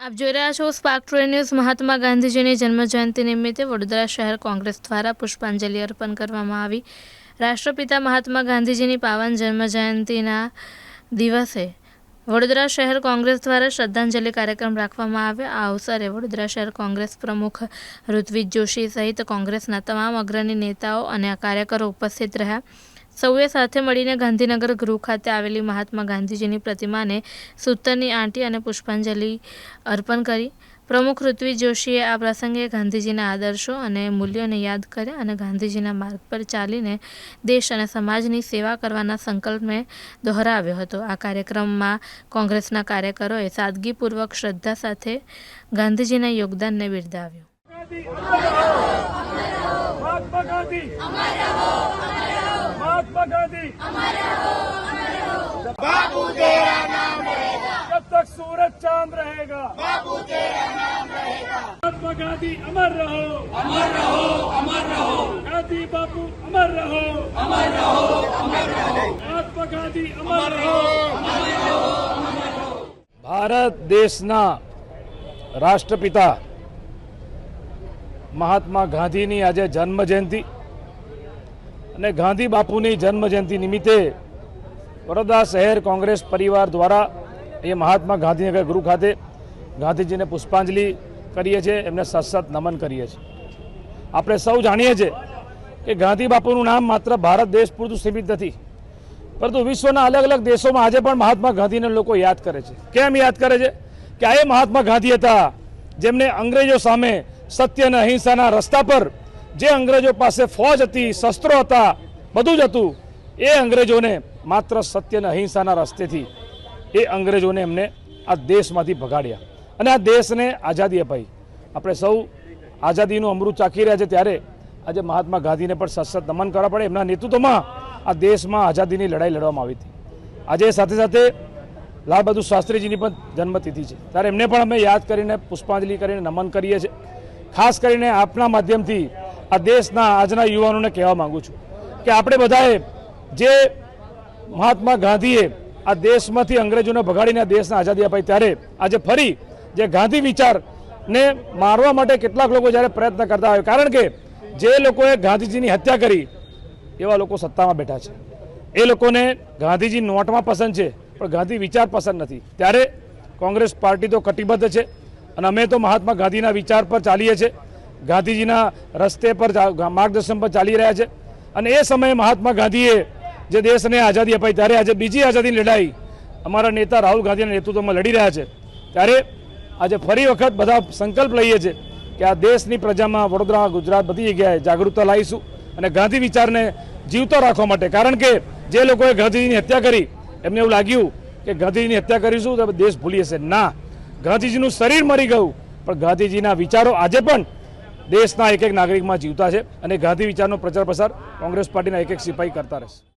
આપ જોઈ રહ્યા છો સ્પાર્ક ટુડે ન્યૂઝ મહાત્મા ગાંધીજીની જન્મજયંતિ નિમિત્તે વડોદરા શહેર કોંગ્રેસ દ્વારા પુષ્પાંજલિ અર્પણ કરવામાં આવી. રાષ્ટ્રપિતા મહાત્મા ગાંધીજીની પાવન જન્મજયંતિના દિવસે વડોદરા શહેર કોંગ્રેસ દ્વારા શ્રદ્ધાંજલિ કાર્યક્રમ રાખવામાં આવ્યો. આ અવસરે વડોદરા શહેર કોંગ્રેસ પ્રમુખ ઋત્વિજ જોશી સહિત કોંગ્રેસના તમામ અગ્રણી નેતાઓ અને કાર્યકરો ઉપસ્થિત રહ્યા. સૌએ સાથે મળીને ગાંધીનગર ગૃહ ખાતે આવેલી મહાત્મા ગાંધીજીની પ્રતિમાને સૂતરની આંટી અને પુષ્પાંજલિ અર્પણ કરી. પ્રમુખ ઋત્વી જોશીએ આ પ્રસંગે ગાંધીજીના આદર્શો અને મૂલ્યોને યાદ કર્યા અને ગાંધીજીના માર્ગ પર ચાલીને દેશ અને સમાજની સેવા કરવાના સંકલ્પને દોહરાવ્યો હતો. આ કાર્યક્રમમાં કોંગ્રેસના કાર્યકરોએ સાદગીપૂર્વક શ્રદ્ધા સાથે ગાંધીજીના યોગદાનને બિરદાવ્યું. महात्मा गांधी बाबू तेरा नाम रहेगा जब तक सूरज चांद रहेगा बाबू तेरा नाम रहेगा महात्मा गांधी अमर रहो अमर रहो अमर रहो गांधी बापू अमर रहो अमर रहो अमर रहो महात्मा गांधी अमर रहो ભારત દેશના રાષ્ટ્રપિતા મહાત્મા ગાંધીની આજે જન્મ જયંતિ અને ગાંધી બાપુની જન્મ જયંતિ નિમિત્તે વડોદરા શહેર કોંગ્રેસ પરિવાર દ્વારા એ મહાત્મા ગાંધીનગર ગૃહ ખાતે ગાંધીજીને પુષ્પાંજલિ કરીએ છીએ, એમને સતસત નમન કરીએ છીએ. આપણે સૌ જાણીએ છીએ કે ગાંધી બાપુનું નામ માત્ર ભારત દેશ પૂરતું સીમિત નથી, પરંતુ વિશ્વના અલગ અલગ દેશોમાં આજે પણ મહાત્મા ગાંધીને લોકો યાદ કરે છે. કેમ યાદ કરે છે? કે આ એ મહાત્મા ગાંધી હતા જેમને અંગ્રેજો સામે સત્ય અને અહિંસાના રસ્તા પર જે અંગ્રેજો પાસે ફોજ હતી, શસ્ત્રો હતા, બધું જ હતું, એ અંગ્રેજોને માત્ર સત્ય અને અહિંસાના રસ્તેથી એ અંગ્રેજોને એમને આ દેશમાંથી ભગાડ્યા. અને આ દેશને આઝાદી અપાઈ. આપણે સૌ આઝાદીનું અમૃત ચાખી રહ્યા છે ત્યારે આજે મહાત્મા ગાંધીને પણ સતત નમન કરવા પડે. એમના નેતૃત્વમાં આ દેશમાં આઝાદીની લડાઈ લડવામાં આવી હતી. આજે સાથે સાથે લાલ શાસ્ત્રીજીની પણ જન્મતિથિ છે. ત્યારે એમને પણ અમે યાદ કરીને, પુષ્પાંજલિ કરીને નમન કરીએ છીએ. ખાસ કરીને આપના માધ્યમથી આ દેશના આજના યુવાનોને કહેવા માગું છું કે આપણે બધાએ જે મહાત્મા ગાંધીએ આ દેશમાંથી અંગ્રેજોને ભગાડીને આ દેશને આઝાદી અપાઈ ત્યારે આજે ફરી જે ગાંધી વિચારને મારવા માટે કેટલાક લોકો જ્યારે પ્રયત્ન કરતા હોય, કારણ કે જે લોકોએ ગાંધીજીની હત્યા કરી, એવા લોકો સત્તામાં બેઠા છે. એ લોકોને ગાંધીજી નોટમાં પસંદ છે, પણ ગાંધી વિચાર પસંદ નથી. ત્યારે કોંગ્રેસ પાર્ટી તો કટિબદ્ધ છે અને અમે તો મહાત્મા ગાંધીના વિચાર પર ચાલીએ છીએ. ગાંધીજીના રસ્તે પર માર્ગદર્શન પર ચાલી રહ્યા છે. અને એ સમયે મહાત્મા ગાંધીએ જે દેશને આઝાદી અપાઈ ત્યારે આજે બીજી આઝાદીની લડાઈ અમારા નેતા રાહુલ ગાંધીના નેતૃત્વમાં લડી રહ્યા છે. ત્યારે આજે ફરી વખત બધા સંકલ્પ લઈએ છીએ કે આ દેશની પ્રજામાં વડોદરા, ગુજરાત બધી જગ્યાએ જાગૃતતા લાવીશું અને ગાંધી વિચારને જીવતો રાખવા માટે. કારણ કે જે લોકોએ ગાંધીજીની હત્યા કરી, એમને એવું લાગ્યું કે ગાંધીજીની હત્યા કરીશું તો દેશ ભૂલી જશે. ના, ગાંધીજીનું શરીર મરી ગયું. પણ ગાંધીજીના વિચારો આજે પણ દેશના એક એક નાગરિકમાં જીવતા છે અને ગાંધી વિચારનો પ્રચાર પ્રસાર કોંગ્રેસ પાર્ટીના એક એક સિપાહી કરતા રહેશે.